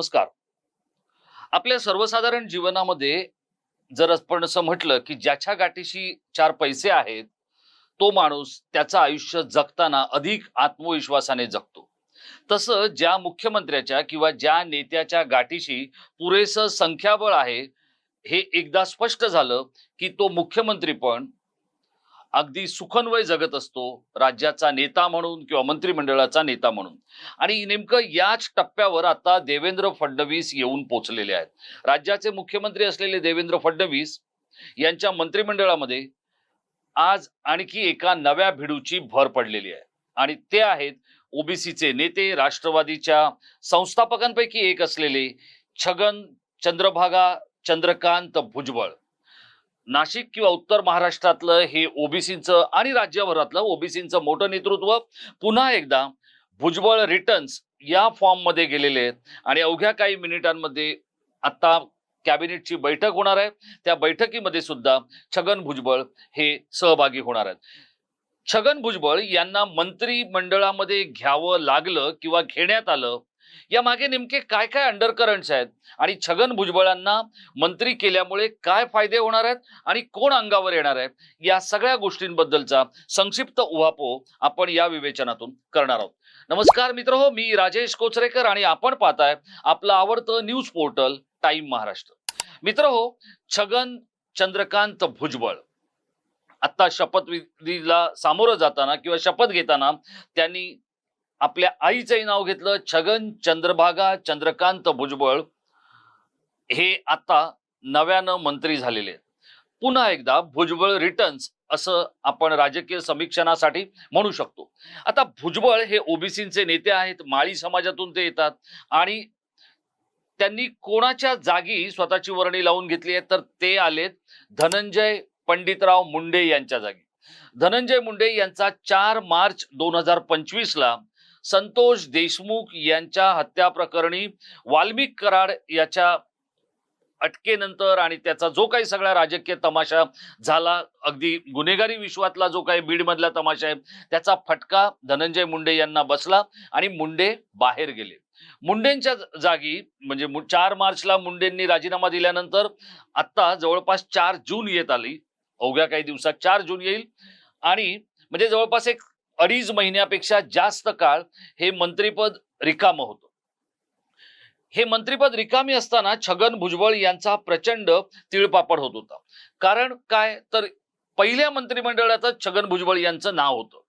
नमस्कार. आपल्या सर्वसाधारण जीवनामध्ये जर आपण असं म्हटलं की ज्याच्या गाठीशी चार पैसे आहेत तो माणूस त्याचं आयुष्य जगताना अधिक आत्मविश्वासाने जगतो. तसं ज्या मुख्यमंत्र्याच्या किंवा ज्या नेत्याच्या गाठीशी पुरेसं संख्याबळ आहे हे एकदा स्पष्ट झालं की तो मुख्यमंत्री पण अगदी सुखन्वय जगत असतो राज्याचा नेता म्हणून किंवा मंत्रिमंडळाचा नेता म्हणून. आणि नेमकं याच टप्प्यावर आता देवेंद्र फडणवीस येऊन पोचलेले आहेत. राज्याचे मुख्यमंत्री असलेले देवेंद्र फडणवीस यांच्या मंत्रिमंडळामध्ये आज आणखी एका नव्या भिडूची भर पडलेली आहे. आणि ते आहेत ओबीसीचे नेते राष्ट्रवादीच्या संस्थापकांपैकी एक असलेले छगन चंद्रभागा चंद्रकांत भुजबळ. नाशिक किंवा उत्तर महाराष्ट्रातलं हे ओबीसीचं आणि राज्यभरातलं ओबीसीचं मोठं नेतृत्व पुन्हा एकदा भुजबळ रिटर्न्स या फॉर्ममध्ये गेलेले आहेत. आणि अवघ्या काही मिनिटांमध्ये आता कॅबिनेटची बैठक होणार आहे. त्या बैठकीमध्ये सुद्धा छगन भुजबळ हे सहभागी होणार आहेत. छगन भुजबळ यांना मंत्रिमंडळामध्ये घ्यावं लागलं किंवा घेण्यात आलं या मागे नेमके काय काय अंडर करंट्स आहेत? आणि छगन भुजबळांना मंत्री केल्यामुळे काय फायदे होणार आहेत? आणि कोण अंगावर येणार आहेत? या सगळ्या गोष्टींबद्दलचा संक्षिप्त उहापोह आपण या विवेचनातून करणार आहोत. नमस्कार मित्र हो मी राजेश कोचरेकर आणि आपण पाहताय आपलं आवडतं न्यूज पोर्टल टाइम महाराष्ट्र. मित्र हो छगन चंद्रकांत भुजबळ. आता शपथविधीला सामोरं जाताना किंवा शपथ घेताना त्यांनी आपल्या आईचंही नाव घेतलं छगन चंद्रभागा चंद्रकांत भुजबळ. हे आता नव्यानं मंत्री झालेले आहेत. पुन्हा एकदा भुजबळ रिटर्न्स असं आपण राजकीय समीक्षणासाठी म्हणू शकतो. आता भुजबळ हे ओबीसीचे नेते आहेत माळी समाजातून ते येतात आणि त्यांनी कोणाच्या जागी स्वतःची वर्णी लावून घेतली आहे तर ते आलेत धनंजय पंडितराव मुंडे यांच्या जागी. धनंजय मुंडे यांचा चार मार्च दोन हजार पंचवीसला संतोष देशमुख यांच्या हत्या प्रकरणी वाल्मिक कराड याच्या अटकेनंतर आणि त्याचा जो काही सगळा राजकीय तमाशा झाला अगदी गुन्हेगारी विश्वातला जो काही बीडमधला तमाशा आहे त्याचा फटका धनंजय मुंडे यांना बसला आणि मुंडे बाहेर गेले. मुंडेंच्या जागी म्हणजे चार मार्चला मुंडेंनी राजीनामा दिल्यानंतर आता जवळपास चार जून येत आली. अवघ्या काही दिवसात चार जून येईल. आणि म्हणजे जवळपास एक अडीच महिन्यापेक्षा जास्त काळ हे मंत्रीपद रिकामं होतं. हे मंत्रीपद रिकामी असताना छगन भुजबळ यांचा प्रचंड तिळपापड होत होता. कारण काय? तर पहिल्या मंत्रिमंडळातच छगन भुजबळ यांचं नाव होतं.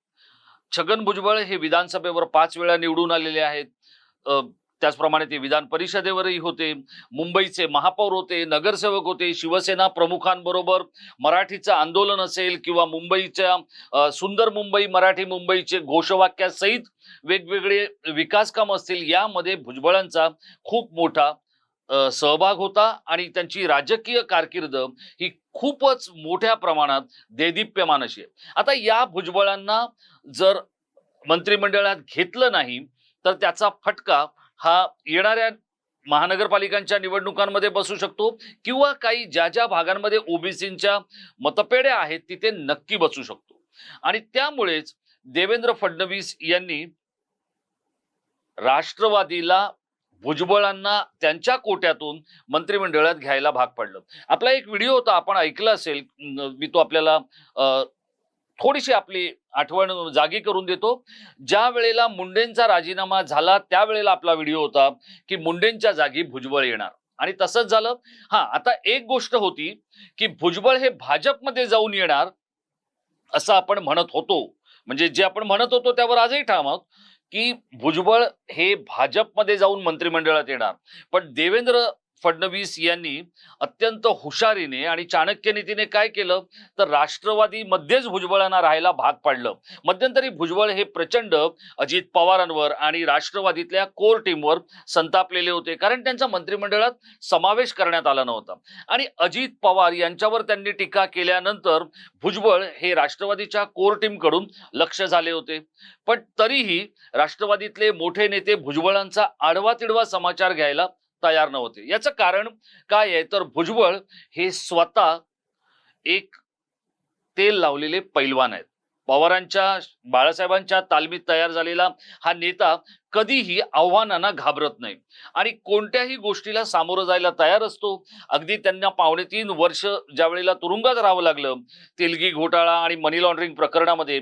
छगन भुजबळ हे विधानसभेवर पाच वेळा निवडून आलेले आहेत. त्याचप्रमाणे ते विधान परिषदेवरही होते मुंबईचे महापौर होते नगरसेवक होते शिवसेना प्रमुखांबरोबर मराठीचं आंदोलन असेल किंवा मुंबईच्या सुंदर मुंबई मराठी मुंबईचे घोषवाक्यासहित वेगवेगळे विकास काम असतील यामध्ये भुजबळांचा खूप मोठा सहभाग होता आणि त्यांची राजकीय कारकीर्द ही खूपच मोठ्या प्रमाणात देदीप्यमान अशी आहे. आता या भुजबळांना जर मंत्रिमंडळात घेतलं नाही तर त्याचा फटका हा येणाऱ्या महानगरपालिकांच्या निवडणुकांमध्ये बसू शकतो किंवा काही ज्या ज्या भागांमध्ये ओबीसींच्या मतपेढ्या आहेत तिथे नक्की बसू शकतो. आणि त्यामुळेच देवेंद्र फडणवीस यांनी राष्ट्रवादीला भुजबळांना त्यांच्या कोट्यातून मंत्रिमंडळात घ्यायला भाग पडलं. आपला एक व्हिडिओ होता आपण ऐकला असेल मी तो आपल्याला थोडीशी आपली आठवण जागी करून देतो. ज्या वेळेला मुंडेंचा राजीनामा झाला त्यावेळेला आपला व्हिडिओ होता की मुंडेंच्या जागी भुजबळ येणार. आणि तसंच झालं. हा आता एक गोष्ट होती की भुजबळ हे भाजपमध्ये जाऊन येणार असं आपण म्हणत होतो. म्हणजे जे आपण म्हणत होतो त्यावर आजही ठाम आहोत की भुजबळ हे भाजपमध्ये जाऊन मंत्रिमंडळात येणार. पण देवेंद्र फडणवीस यांनी अत्यंत हुशारीने आणि चाणक्य नीतीने काय केलं? तर राष्ट्रवादीमध्येच भुजबळांना राहायला भाग पाडलं. मध्यंतरी भुजबळ हे प्रचंड अजित पवारांवर आणि राष्ट्रवादीतल्या कोर टीमवर संतापलेले होते. कारण त्यांचा मंत्रिमंडळात समावेश करण्यात आला नव्हता. आणि अजित पवार यांच्यावर त्यांनी टीका केल्यानंतर भुजबळ हे राष्ट्रवादीच्या कोर टीमकडून लक्ष झाले होते. पण तरीही राष्ट्रवादीतले मोठे नेते भुजबळांचा आडवा तिडवा समाचार घ्यायला तयार नव्हते याचं कारण काय आहे? तर भुजबळ हे स्वतः एक तेल लावलेले पैलवान आहेत. पवारांच्या बाळासाहेबांच्या तालमीत तयार झालेला हा नेता कधीही आव्हानांना घाबरत नाही. आणि कोणत्याही गोष्टीला सामोरं जायला तयार असतो. अगदी त्यांना पावणे तीन वर्ष ज्या वेळेला तुरुंगात राहावं लागलं तेलगी घोटाळा आणि मनी लॉन्ड्रिंग प्रकरणामध्ये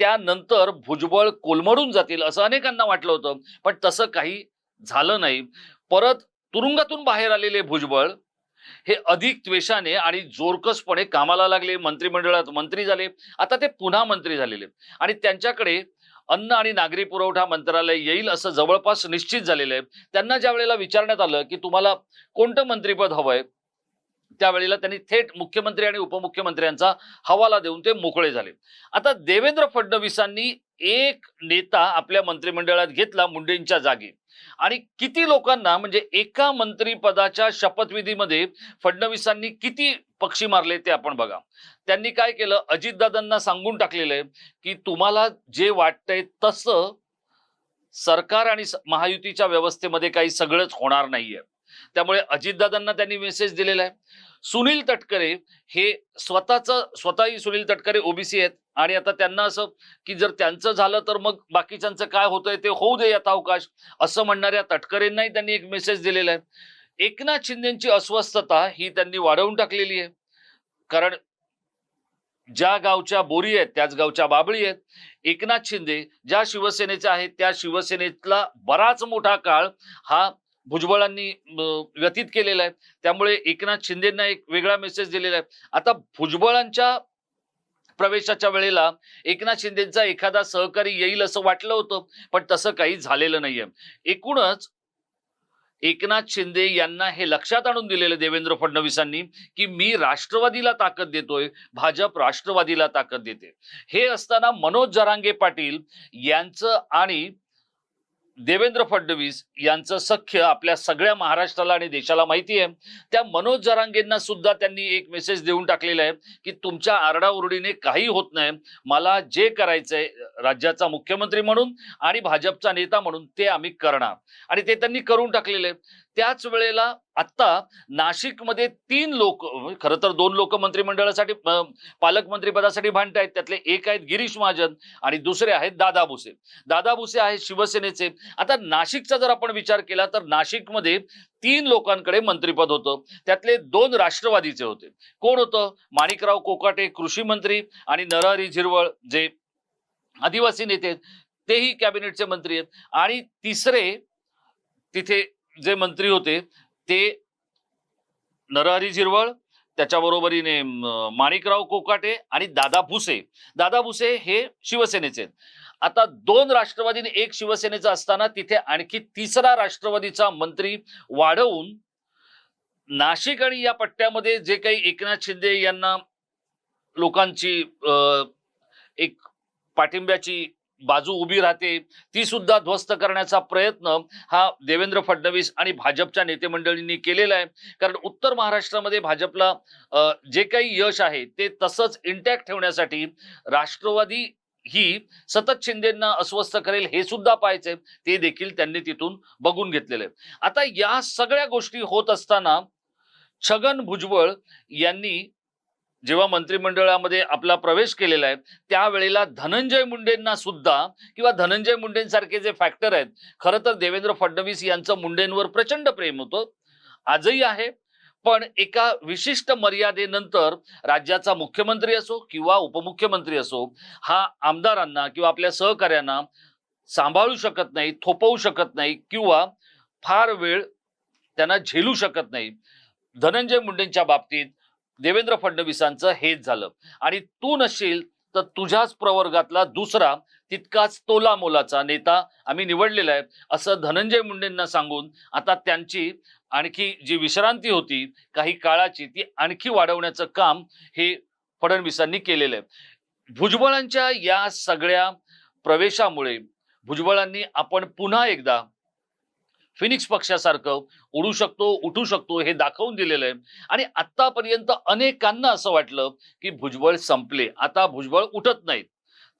त्यानंतर भुजबळ कोलमडून जातील असं अनेकांना वाटलं होतं. पण तसं काही झालं नाही. परत तुरुंगातून बाहेर आलेले भुजबळ हे अधिक त्वेषाने आणि जोरकसपणे कामाला लागले मंत्रिमंडळात मंत्री झाले आता ते पुन्हा मंत्री झालेले. आणि त्यांच्याकडे अन्न आणि नागरी पुरवठा मंत्रालय येईल असं जवळपास निश्चित झालेलं आहे. त्यांना ज्या वेळेला विचारण्यात आलं की तुम्हाला कोणतं मंत्रीपद हवंय त्यावेळेला त्यांनी थेट मुख्यमंत्री आणि उपमुख्यमंत्र्यांचा हवाला देऊन ते मोकळे झाले. आता देवेंद्र फडणवीसांनी एक नेता आपल्या मंत्रिमंडळात घेतला मुंडेंच्या जागी. आणि किती लोकांना म्हणजे एका मंत्रीपदाच्या शपथविधीमध्ये फडणवीसांनी किती पक्षी मारले ते आपण बघा. त्यांनी काय केलं? अजितदादांना सांगून टाकलेलं आहे की तुम्हाला जे वाटतंय तसं सरकार आणि महायुतीच्या व्यवस्थेमध्ये काही सगळंच होणार नाहीये. त्यामुळे अजितदादांना त्यांनी मेसेज दिलेला आहे. सुनील तटकरे हे स्वतःच स्वतःही सुनील तटकरे ओबीसी आहेत. आणि आता त्यांना असं की जर त्यांचं झालं तर मग बाकीच्यांचं काय होतंय ते होऊ दे यात अवकाश. असं म्हणणाऱ्या तटकरेंनाही त्यांनी एक मेसेज दिलेला आहे. एकनाथ शिंदेची अस्वस्थता ही त्यांनी वाढवून टाकलेली आहे. कारण ज्या गावच्या बोरी आहेत त्याच गावच्या बाबळी आहेत एकनाथ शिंदे ज्या शिवसेनेच्या आहेत त्या शिवसेनेतला बराच मोठा काळ हा भुजबळांनी व्यतीत केलेला आहे. त्यामुळे एकनाथ शिंदेना एक वेगळा मेसेज दिलेला आहे. आता भुजबळांच्या प्रवेशाच्या वेळेला एकनाथ शिंदेचा एखादा सहकारी येईल असं वाटलं होतं पण तसं काही झालेलं नाहीये. एकूणच एकनाथ शिंदे यांना हे लक्षात आणून दिलेलं देवेंद्र फडणवीसांनी की मी राष्ट्रवादीला ताकद देतोय भाजप राष्ट्रवादीला ताकद देते. हे असताना मनोज जरांगे पाटील यांचं आणि देवेंद्र फडणवीस यांचं सख्य आपल्या सगळ्या महाराष्ट्राला आणि देशाला माहिती आहे. त्या मनोज जरांगेंना सुद्धा त्यांनी एक मेसेज देऊन टाकलेला आहे की तुमच्या आरडाओरडीने काही होत नाही. मला जे करायचंय राज्याचा मुख्यमंत्री म्हणून आणि भाजपचा नेता म्हणून ते आम्ही करणार. आणि ते त्यांनी करून टाकलेले. आहे. त्याच वेळेला आत्ता नाशिकमध्ये तीन लोक म्हणजे खरं तर दोन लोक मंत्रिमंडळासाठी अं, भांडत आहेत. त्यातले एक आहेत गिरीश महाजन आणि दुसरे आहेत दादा भुसे. दादा भुसे आहेत शिवसेनेचे. आता नाशिकचा जर आपण विचार केला तर नाशिकमध्ये तीन लोकांकडे मंत्रीपद होतं. त्यातले दोन राष्ट्रवादीचे होते. कोण होतं? माणिकराव कोकाटे कृषी मंत्री आणि नरहरी झिरवळ जे आदिवासी नेते आहेत तेही कॅबिनेटचे मंत्री आहेत. आणि तिसरे तिथे जे मंत्री होते ते नरहरी झिरवळ त्याच्याबरोबरीने माणिकराव कोकाटे आणि दादा भुसे. दादा भुसे हे शिवसेनेचे आहेत. आता दोन राष्ट्रवादीने एक शिवसेनेचा असताना तिथे आणखी तिसरा राष्ट्रवादीचा मंत्री वाढवून नाशिक आणि या पट्ट्यामध्ये जे काही एकनाथ शिंदे यांना लोकांची एक पाठिंब्याची बाजू उभी राहते. ती सुद्धा ध्वस्त करण्याचा प्रयत्न हा देवेंद्र फडणवीस आणि भाजपच्या नेते मंडळींनी केलेला आहे. कारण उत्तर महाराष्ट्रामध्ये भाजपला जे काही यश आहे ते तसंच इंटॅक्ट ठेवण्यासाठी राष्ट्रवादी ही सतत शिंदेना अस्वस्थ करेल हे सुद्धा पाहायचंय. ते देखील त्यांनी तिथून बघून घेतलेलं आहे. आता या सगळ्या गोष्टी होत असताना छगन भुजबळ यांनी जेव्हा मंत्रिमंडळामध्ये आपला प्रवेश केलेला आहे त्यावेळेला धनंजय मुंडेंना सुद्धा किंवा धनंजय मुंडेंसारखे जे फॅक्टर आहेत खरं तर देवेंद्र फडणवीस यांचं मुंडेंवर प्रचंड प्रेम होतं. आजही आहे. पण एका विशिष्ट मर्यादेनंतर राज्याचा मुख्यमंत्री असो किंवा उपमुख्यमंत्री असो हा आमदारांना किंवा आपल्या सहकाऱ्यांना सांभाळू शकत नाही थोपवू शकत नाही किंवा फार वेळ त्यांना झेलू शकत नाही. धनंजय मुंडेंच्या बाबतीत देवेंद्र फडणवीसांचं हेच झालं. आणि तू नसशील तर तुझ्याच प्रवर्गातला दुसरा तितकाच तोलामोलाचा नेता आम्ही निवडलेला आहे असं धनंजय मुंडेंना सांगून आता त्यांची आणखी जी विश्रांती होती काही काळाची ती आणखी वाढवण्याचं काम हे फडणवीसांनी केलेलं आहे. भुजबळांच्या या सगळ्या प्रवेशामुळे भुजबळांनी आपण पुन्हा एकदा फिनिक्स पक्षासारखं उडू शकतो उठू शकतो हे दाखवून दिलेलं आहे. आणि आतापर्यंत अनेकांना असं वाटलं की भुजबळ संपले. आता भुजबळ उठत नाहीत.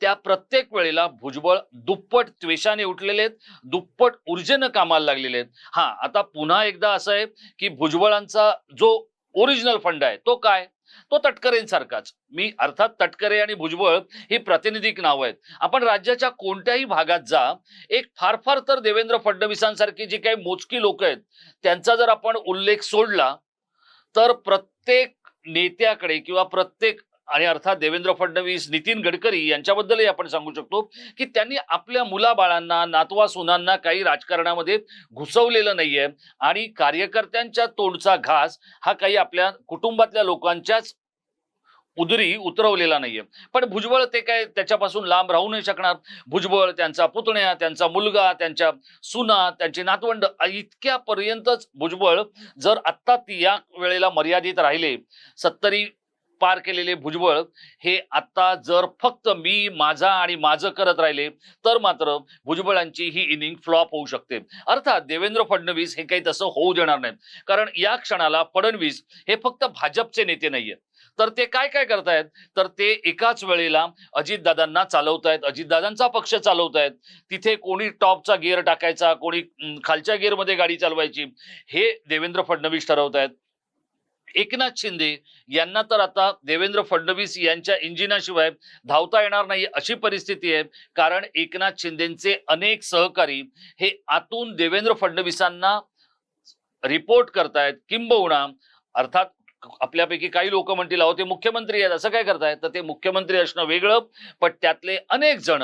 त्या प्रत्येक वेळेला भुजबळ दुप्पट त्वेषाने उठलेले आहेत दुप्पट ऊर्जेनं कामाला लागलेले आहेत. हा आता पुन्हा एकदा असं आहे की भुजबळांचा जो ओरिजिनल फंड आहे तो काय? तो तटकरेंसारखाच. मी अर्थात तटकरे आणि भुजबळ ही प्रातिनिधिक नावं आहेत. आपण राज्याच्या कोणत्याही भागात जा एक फार फार तर देवेंद्र फडणवीसांसारखी जी काही मोजकी लोक आहेत त्यांचा जर आपण उल्लेख सोडला तर प्रत्येक नेत्याकडे किंवा प्रत्येक आणि अर्थात देवेंद्र फडणवीस नितीन गडकरी यांच्याबद्दलही आपण सांगू शकतो की त्यांनी आपल्या मुलाबाळांना नातवा सुनांना काही राजकारणामध्ये घुसवलेलं नाहीये आणि कार्यकर्त्यांच्या तोंडचा घास हा काही आपल्या कुटुंबातल्या लोकांच्याच उदरी उतरवलेला नाहीये. पण भुजबळ ते काय त्याच्यापासून लांब राहू नाही शकणार. भुजबळ त्यांचा पुतण्या त्यांचा मुलगा त्यांच्या सुना त्यांचे नातवंड इतक्यापर्यंतच भुजबळ जर आत्ता ती या वेळेला मर्यादित राहिले सत्तरी पार केलेले भुजबळ हे आता जर फक्त मी माझा आणि माझं करत राहिले तर मात्र भुजबळांची ही इनिंग फ्लॉप होऊ शकते. अर्थात देवेंद्र फडणवीस हे काही तसं होऊ देणार नाहीत. कारण या क्षणाला फडणवीस हे फक्त भाजपचे नेते नाहीये तर ते काय काय करतायत? तर ते एकाच वेळेला अजितदादांना चालवतायत. अजितदादांचा पक्ष चालवतायत. तिथे कोणी टॉपचा गिअर टाकायचा कोणी खालच्या गिअरमध्ये गाडी चालवायची हे देवेंद्र फडणवीस ठरवतायत. एकनाथ शिंदे यांना तर आता देवेंद्र फडणवीस यांच्या इंजिनाशिवाय धावता येणार नाही अशी परिस्थिती आहे. कारण एकनाथ शिंदेचे अनेक सहकारी हे आतून देवेंद्र फडणवीसांना रिपोर्ट करतायत. किंबहुना अर्थात आपल्यापैकी काही लोक म्हणतील अहो ते मुख्यमंत्री आहेत असं काय करतायत? तर ते मुख्यमंत्री असणं वेगळं पण त्यातले अनेक जण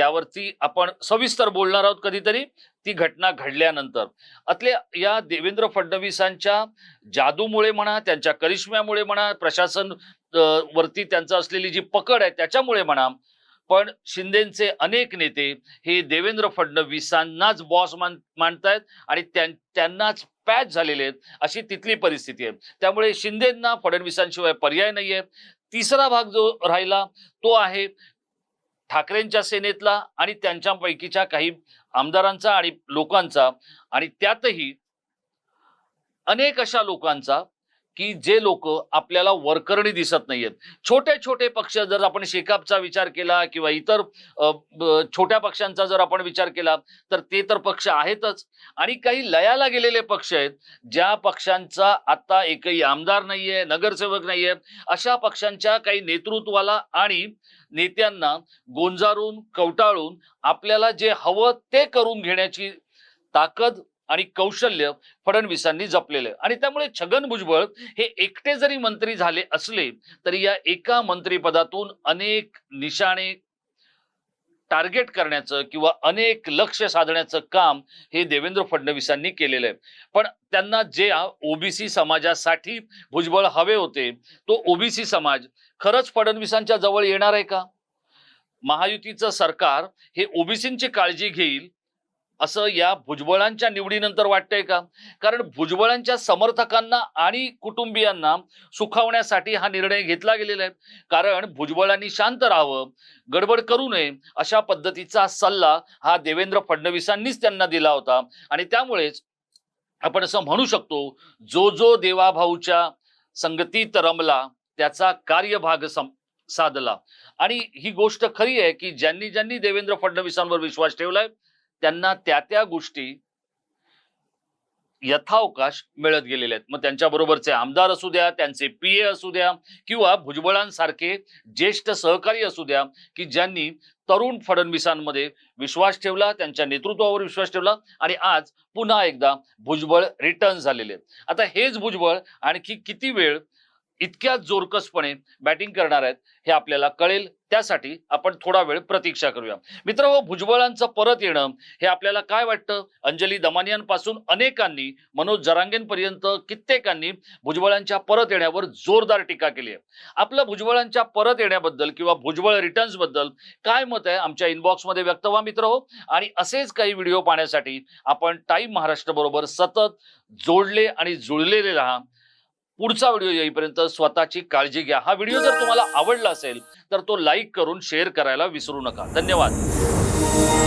त्यावरती आपण सविस्तर बोलणार आहोत कधीतरी. ती घटना घडल्यानंतर. आतले या देवेंद्र फडणवीसांच्या जादूमुळे म्हणा त्यांच्या करिश्म्यामुळे म्हणा प्रशासन वरती त्यांचं असलेली जी पकड आहे त्याच्यामुळे म्हणा पण शिंदेचे अनेक नेते हे देवेंद्र फडणवीसांनाच बॉस मान मानतायत आणि त्यांनाच पॅच झालेले आहेत अशी तिथली परिस्थिती आहे. त्यामुळे शिंदेंना फडणवीसांशिवाय पर्याय नाहीये. तिसरा भाग जो राहिला तो आहे ठाकरेंच्या सेनेतला आणि त्यांच्यापैकीच्या काही आमदारांचा आणि लोकांचा आणि त्यातही अनेक अशा लोकांचा की जे लोक आपल्याला वरकरणी दिसत नाहीयेत. छोटे छोटे पक्ष जर आपण शेकापचा विचार केला किंवा इतर छोट्या पक्षांचा जर आपण विचार केला तर ते तर पक्ष आहेतच. आणि काही लयाला गेलेले पक्ष आहेत ज्या पक्षांचा आता एकही आमदार नाहीये नगरसेवक नाहीये अशा पक्षांच्या काही नेतृत्वाला आणि नेत्यांना गोंजारून कवटाळून आपल्याला जे हवं ते करून घेण्याची ताकद आणि कौशल्य फडणवीसांनी जपलेलं. आहे आणि त्यामुळे छगन भुजबळ हे एकटे जरी मंत्री झाले असले तरी या एका मंत्रीपदातून अनेक निशाणे टार्गेट करण्याचं किंवा अनेक लक्ष साधण्याचं काम हे देवेंद्र फडणवीसांनी केलेलं आहे. पण त्यांना जे ओबीसी समाजासाठी भुजबळ हवे होते तो ओबीसी समाज खरंच फडणवीसांच्या जवळ येणार आहे का? महायुतीचं सरकार हे ओबीसींची काळजी घेईल असं या भुजबळांच्या निवडीनंतर वाटतंय का? कारण भुजबळांच्या समर्थकांना आणि कुटुंबियांना सुखावण्यासाठी हा निर्णय घेतला गेलेला आहे. कारण भुजबळांनी शांत राहावं गडबड करू नये अशा पद्धतीचा सल्ला हा देवेंद्र फडणवीसांनीच त्यांना दिला होता. आणि त्यामुळेच आपण असं म्हणू शकतो जो जो देवाभाऊच्या संगतीत रमला त्याचा कार्यभाग सम साधला. आणि ही गोष्ट खरी आहे की ज्यांनी ज्यांनी देवेंद्र फडणवीसांवर विश्वास ठेवलाय त्यांना त्या त्या गोष्टी यथावकाश मिळत गेलेले आहेत. मग त्यांच्या बरोबरचे आमदार असू द्या त्यांचे पी ए असू द्या किंवा भुजबळांसारखे ज्येष्ठ सहकारी असू द्या की ज्यांनी तरुण फडणवीसांमध्ये विश्वास ठेवला त्यांच्या नेतृत्वावर विश्वास ठेवला आणि आज पुन्हा एकदा भुजबळ रिटर्न झालेले आहेत. आता हेच भुजबळ आणखी किती वेळ इतक्या जोरकसपणे बॅटिंग करणार आहेत हे आपल्याला कळेल. त्यासाठी आपण थोडा वेळ प्रतीक्षा करूया. मित्र हो, भुजबळांचं परत येणं हे आपल्याला काय वाटतं? अंजली दमानियांपासून अनेकांनी मनोज जरांगेंपर्यंत कित्येकांनी भुजबळांच्या परत येण्यावर जोरदार टीका केली आहे. आपलं भुजबळांच्या परत येण्याबद्दल किंवा भुजबळ रिटर्न्सबद्दल काय मत आहे? आमच्या इनबॉक्समध्ये व्यक्त व्हा मित्र हो. आणि असेच काही व्हिडिओ पाहण्यासाठी आपण टाईम महाराष्ट्र बरोबर सतत जोडले आणि जुळलेले राहा. पुढचा व्हिडिओ येईपर्यंत स्वतःची काळजी घ्या. हा व्हिडिओ जर तुम्हाला आवडला असेल तर तो लाईक करून शेअर करायला विसरू नका. धन्यवाद.